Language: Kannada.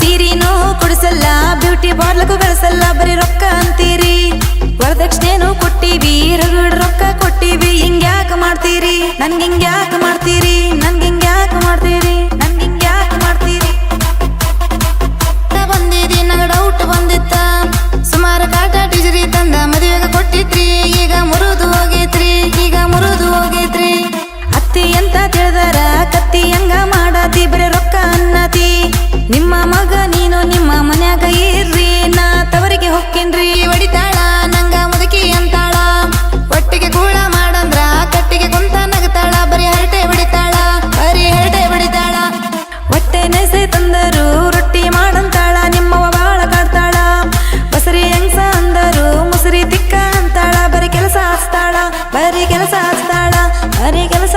ಸೀರಿನೂ ಕೊಡಿಸಲ್ಲ ಬ್ಯೂಟಿ ಪಾರ್ಲಕ್ಕೂ ಕಳಿಸಲ್ಲ ಬರೀ ರೊಕ್ಕ ಅಂತೀರಿ. ವರದಕ್ಷಿಣೆನೂ ಕೊಟ್ಟಿವಿ ರಗಡ್ ರೊಕ್ಕ ಕೊಟ್ಟಿವಿ ಹಿಂಗ್ಯಾಕ ಮಾಡ್ತೀರಿ? ನನ್ಗೆ ಹಿಂಗ್ಯಾಕ ಮಾಡ್ತೀರಿ? ನನ್ಗೆ ಹಿಂಗ್ಯಾಕ ಮಾಡ್ತೀರಿ? ನನ್ಗೆ ಹಿಂಗ್ಯಾಕ ಮಾಡ್ತೀರಿ? ಬಂದಿರಿ ನಂಗ ಡೌಟ್ ಬಂದಿತ್ತ. ಸುಮಾರು ಕಾಟ ಡಿಜರಿ ತಂದ ಮದುವೆಗೆ ಕೊಟ್ಟಿದ್ರಿ ಈಗ ಮುರಿದು ಹೋಗೈತ್ರಿ ಈಗ ಮುರಿದು ಹೋಗೈತ್ರಿ. ಅತ್ತಿ ಅಂತ ತಿಳಿದಾರ? ನೀನು ನಿಮ್ಮ ಮನ್ಯಾಗ ಇರ್ರಿ. ನಾ ತವರಿಗೆ ಹೊಕ್ಕೇನ್ರಿ. ಹೊಡಿತಾಳ, ನಂಗ ಮುದುಕಿ ಅಂತಾಳ. ಒಟ್ಟಿಗೆ ಕೂಡ ಮಾಡಂದ್ರ ಕಟ್ಟಿಗೆ ಕುಂತ ನಗತಾಳ. ಬರೀ ಹರಟೆ ಬಿಡಿತಾಳ ಬರೀ ಹರಟೆ ಬಿಡಿತಾಳ ಹೊಟ್ಟೆ ನೆಸೆ ತಂದರು ರೊಟ್ಟಿ ಮಾಡಂತಾಳ. ನಿಮ್ಮವ ಬಾಳ ಕಾಡ್ತಾಳ. ಬಸರಿ ಹೆಂಗ್ಸ ಅಂದರು ಮುಸರಿ ತಿಕ್ಕ ಅಂತಾಳ. ಬರೀ ಕೆಲಸ ಹಸ್ತಾಳ ಬರೀ ಕೆಲಸ